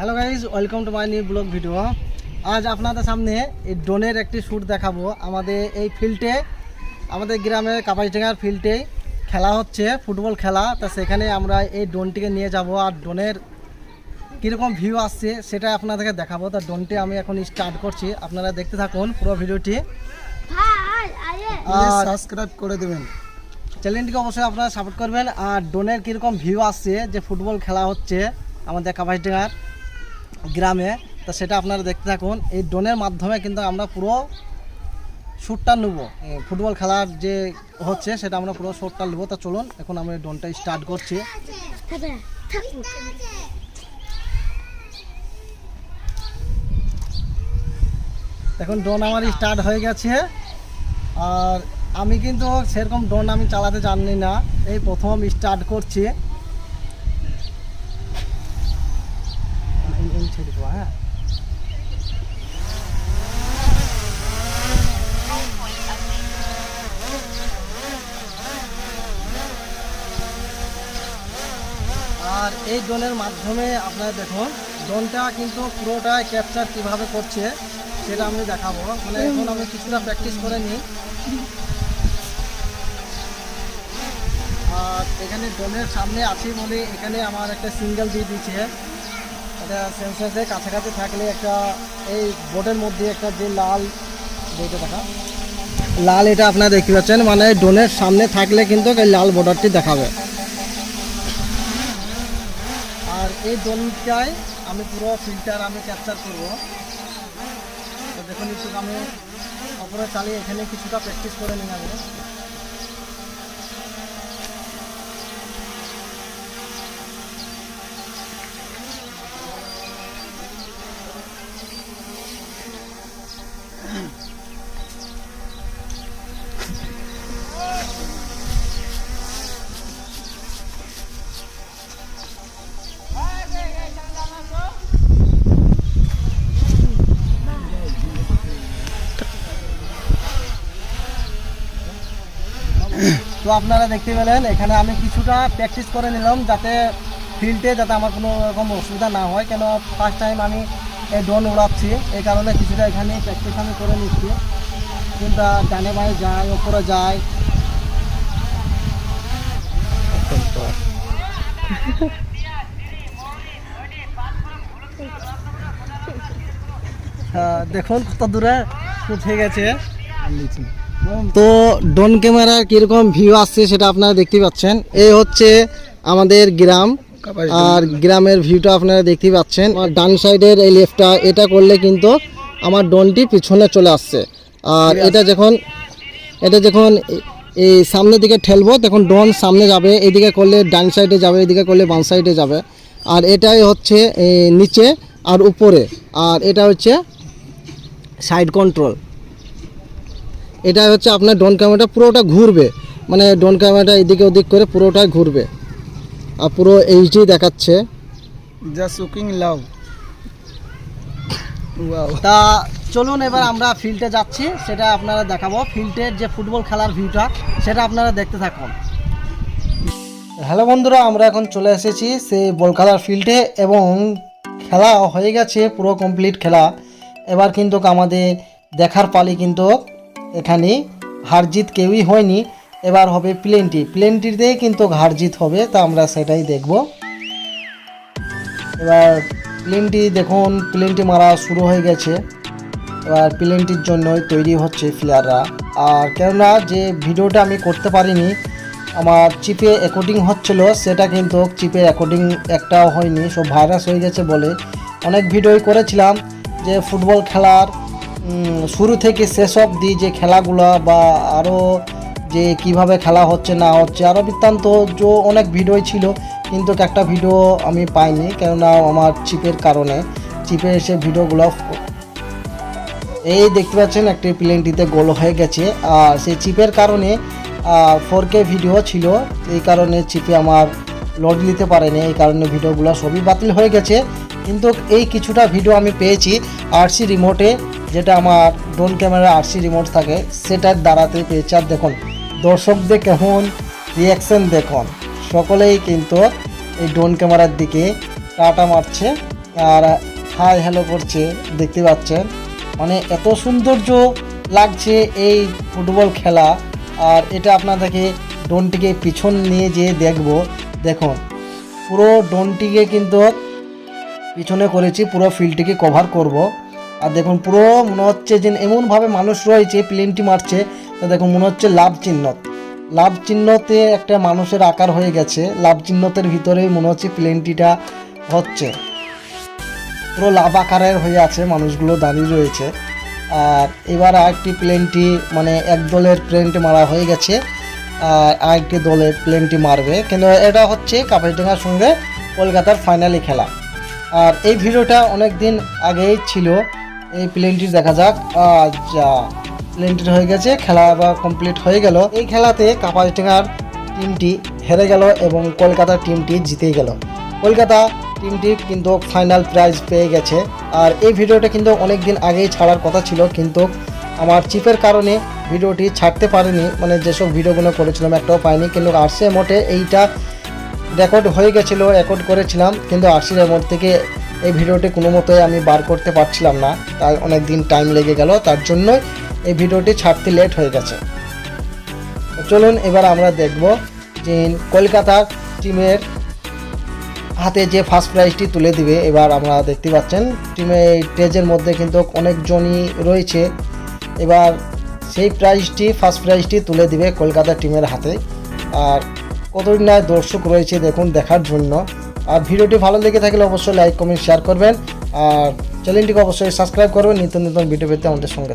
Hello guys welcome to my new blog video আজ আপনাদের সামনে এই ড্রোনের একটি শ্যুট দেখাবো। আমাদের এই ফিল্ডে আমাদের গ্রামের কাপাসডাঙ্গার ফিল্ডে খেলা হচ্ছে ফুটবল খেলা। তা সেখানে আমরা এই ড্রোনটিকে নিয়ে যাব। আর ড্রোনের কীরকম ভিউ আসছে সেটা আপনাদেরকে দেখাবো। তা ড্রোনটি আমি এখন স্টার্ট করছি। আপনারা দেখতে থাকুন পুরো ভিডিওটি। আর। সাবস্ক্রাইব করে দেবেন। চ্যানেলটিকে অবশ্যই আপনারা সাপোর্ট করবেন। আর ড্রোনের কীরকম ভিউ আসছে যে ফুটবল খেলা হচ্ছে আমাদের কাপাসডাঙ্গার। গ্রামে, তা সেটা আপনারা দেখতে থাকুন। এই ড্রোনের মাধ্যমে কিন্তু আমরা পুরো শ্যুটটা নেব। ফুটবল খেলার যে হচ্ছে, সেটা আমরা পুরো শ্যুটটা নেব। তা চলুন, এখন আমরা ড্রোনটা স্টার্ট করছি। এখন ড্রোন আমার স্টার্ট হয়ে গেছে। আর আমি কিন্তু সেরকম ড্রোন আমি চালাতে জানি না। এই প্রথম স্টার্ট করছি এই- এই ছেড়ে দেবো, হ্যাঁ আর এই ড্রোনের মাধ্যমে আপনারা দেখুন, ড্রোনটা কিন্তু পুরোটাই ক্যাপচার কীভাবে করছে সেটা আমি দেখাবো। মানে এখন আমি কিছুটা প্র্যাকটিস করে নিই। আর এখানে ড্রোনের সামনে আছি বলে এখানে আমার একটা সিঙ্গেল দিয়ে দিচ্ছে এটা সেন্সারের কাছাকাছি থাকলে একটা এই বোর্ডের মধ্যে একটা যে লাল, বইটা দেখা। লাল এটা আপনারা দেখতে পাচ্ছেন মানে ড্রোনের সামনে থাকলে কিন্তু এই লাল বর্ডারটি দেখাবে। আর এই দোলটায় আমি পুরো ফিল্টার আমি ক্যাপচার করব। তো দেখুন একটু আমি অপরে চালিয়ে এখানে কিছুটা প্র্যাকটিস করে নিয়ে আমি তো আপনারা দেখতে পেলেন, এখানে আমি কিছুটা প্র্যাকটিস করে নিলাম যাতে ফিল্ডে যাতে আমার কোনো রকম অসুবিধা না হয়। কেন ফার্স্ট টাইম আমি এই ড্রোন উড়াচ্ছি, এই কারণে কিছুটা এখানে প্র্যাকটিস আমি করে নিচ্ছি। কিন্তু ডানে বাঁয়ে যায়, ওপরে যায়। দেখুন কত দূরে উঠে গেছে। তো ড্রোন ক্যামেরার কীরকম ভিউ আসছে সেটা আপনারা দেখতে পাচ্ছেন। এই হচ্ছে আমাদের গ্রাম আর গ্রামের ভিউটা আপনারা দেখতে পাচ্ছেন। আর ডান সাইডের এই লেফটটা এটা করলে কিন্তু আমার ড্রোনটি পিছনে চলে আসছে। আর এটা যখন এটা যখন এই সামনের দিকে ঠেলবো তখন ড্রোন সামনে যাবে এদিকে করলে ডান সাইডে যাবে এদিকে করলে বাম সাইডে যাবে। আর এটাই হচ্ছে নিচে আর উপরে। আর এটা হচ্ছে সাইড কন্ট্রোল এটা হচ্ছে আপনার ড্রোন ক্যামেরাটা, পুরোটা ঘুরবে। মানে ড্রোন ক্যামেরাটা এদিকে ওদিক করে পুরোটাই ঘুরবে। আর পুরো এইচডি দেখাচ্ছে। জাস্ট কুকিং লাভ তা চলুন এবার আমরা ফিল্ডে যাচ্ছি, সেটা আপনারা দেখাবো। ফিল্ডের যে ফুটবল খেলার ভিউটা সেটা আপনারা দেখতে থাকুন। হ্যালো বন্ধুরা, আমরা এখন চলে এসেছি সেই বল খেলার ফিল্ডে এবং খেলা হয়ে গেছে, পুরো কমপ্লিট খেলা। এবার কিন্তু আমাদের দেখার পালি কিন্তু এখানে হার জিত কেউই হয়নি। এবার হবে প্লেনটি প্লেনটিতে কিন্তু হার জিত হবে, তা আমরা সেটাই দেখব। এবার প্লেনটি দেখুন প্লেনটি মারা শুরু হয়ে গেছে। এবার প্লেনটির জন্যই তৈরি হচ্ছে প্লেয়াররা আর কেননা, যে ভিডিওটা আমি করতে পারিনি, আমার চিপে রেকর্ডিং হচ্ছিল, সেটা কিন্তু চিপে রেকর্ডিং একটাও হয়নি, সব ভাইরাস হয়ে গেছে বলে। অনেক ভিডিওই করেছিলাম যে ফুটবল খেলার শুরু থেকে শেষ অবধি যে খেলাগুলো বা আরও যে কীভাবে খেলা হচ্ছে না হচ্ছে আরও বৃত্তান্ত যে অনেক ভিডিও ছিল, কিন্তু একটা ভিডিও আমি পাইনি, কেননা আমার চিপের কারণে। চিপে এসে ভিডিওগুলো এই দেখতে পাচ্ছেন একটি প্লেনটিতে গোল হয়ে গেছে, আর সেই চিপের কারণে ফোর কে ভিডিও ছিল, এই কারণে চিপে আমার লোড নিতে পারেনি, এই কারণে ভিডিওগুলো সবই বাতিল হয়ে গেছে। কিন্তু এই কিছুটা ভিডিও আমি পেয়েছি আরসি রিমোটে যেটা আমার ড্রোন ক্যামেরা আরসি রিমোট থাকে, সেটার দ্বারাতে আর দেখুন, দর্শকদের কেমন রিয়াকশন দেখুন। সকলেই কিন্তু এই ড্রোন ক্যামেরার দিকে টাটা মারছে আর হাই হ্যালো করছে, দেখতে পাচ্ছেন। মানে এত সৌন্দর্য লাগছে এই ফুটবল খেলা। আর এটা আপনাদেরকে ডোনটিকে পিছন নিয়ে যেয়ে দেখব। দেখুন, পুরো ডোনটিকে কিন্তু পিছনে করেছি, পুরো ফিল্ডটিকে কভার করব। আর দেখুন পুরো মনে হচ্ছে যে এমনভাবে মানুষ রয়েছে, প্লেনটি মারছে, তা দেখুন মনে হচ্ছে লাভ চিহ্ন লাভ চিহ্নতে একটা মানুষের আকার হয়ে গেছে, লাভ চিহ্নতের ভিতরে মনে হচ্ছে প্লেনটিটা হচ্ছে। পুরো লাভ আকারের হয়ে আছে, মানুষগুলো দাঁড়িয়ে রয়েছে। আর এবার আরেকটি প্লেনটি মানে এক দলের প্লেনটি মারা হয়ে গেছে, আর আরেকটি দলের প্লেনটি মারবে। কিন্তু এটা হচ্ছে কাপাসডাঙ্গার সঙ্গে কলকাতার ফাইনালি খেলা। আর এই ভিডিওটা অনেক দিন আগেই ছিল এই প্লেনটি দেখা যাক। যা প্লেনটির হয়ে গেছে, খেলা বা কমপ্লিট হয়ে গেল। এই খেলাতে কাপাসডাঙ্গার টিমটি হেরে গেল এবং কলকাতার টিমটি জিতে গেল। কলকাতা টিমটি কিন্তু ফাইনাল প্রাইজ পেয়ে গেছে। আর এই ভিডিওটা কিন্তু অনেক দিন আগেই ছাড়ার কথা ছিল, কিন্তু আমার চিপের কারণে ভিডিওটি ছাড়তে পারিনি। মানে যেসব ভিডিওগুলো করেছিলাম একটাও পাইনি, কিন্তু আরসি মোটে এইটা রেকর্ড হয়ে গেছিল রেকর্ড করেছিলাম। কিন্তু আরসি মোট থেকে এই ভিডিওটি কোনো মতোই আমি বার করতে পারছিলাম না। তাই অনেক দিন টাইম লেগে গেল, তার জন্যই এই ভিডিওটি ছাড়তে লেট হয়ে গেছে। চলুন এবার আমরা দেখব যে কলকাতার টিমের হাতে যে ফার্স্ট প্রাইজটি তুলে দিবে, এবার আমরা দেখতে পাচ্ছেন টিমে স্টেজের মধ্যে কিন্তু অনেকজনই রয়েছে। এবার সেই প্রাইজটি ফার্স্ট প্রাইজটি তুলে দিবে কলকাতা টিমের হাতে। আর কতদিন না দর্শক রয়েছে, দেখুন, দেখার জন্য। আর ভিডিওটি ভালো লেগে থাকলে অবশ্যই লাইক, কমেন্ট শেয়ার করবেন। আর চ্যানেলটিকে অবশ্যই সাবস্ক্রাইব করবেন। নিত্য নতুন ভিডিও পেতে আমাদের সঙ্গে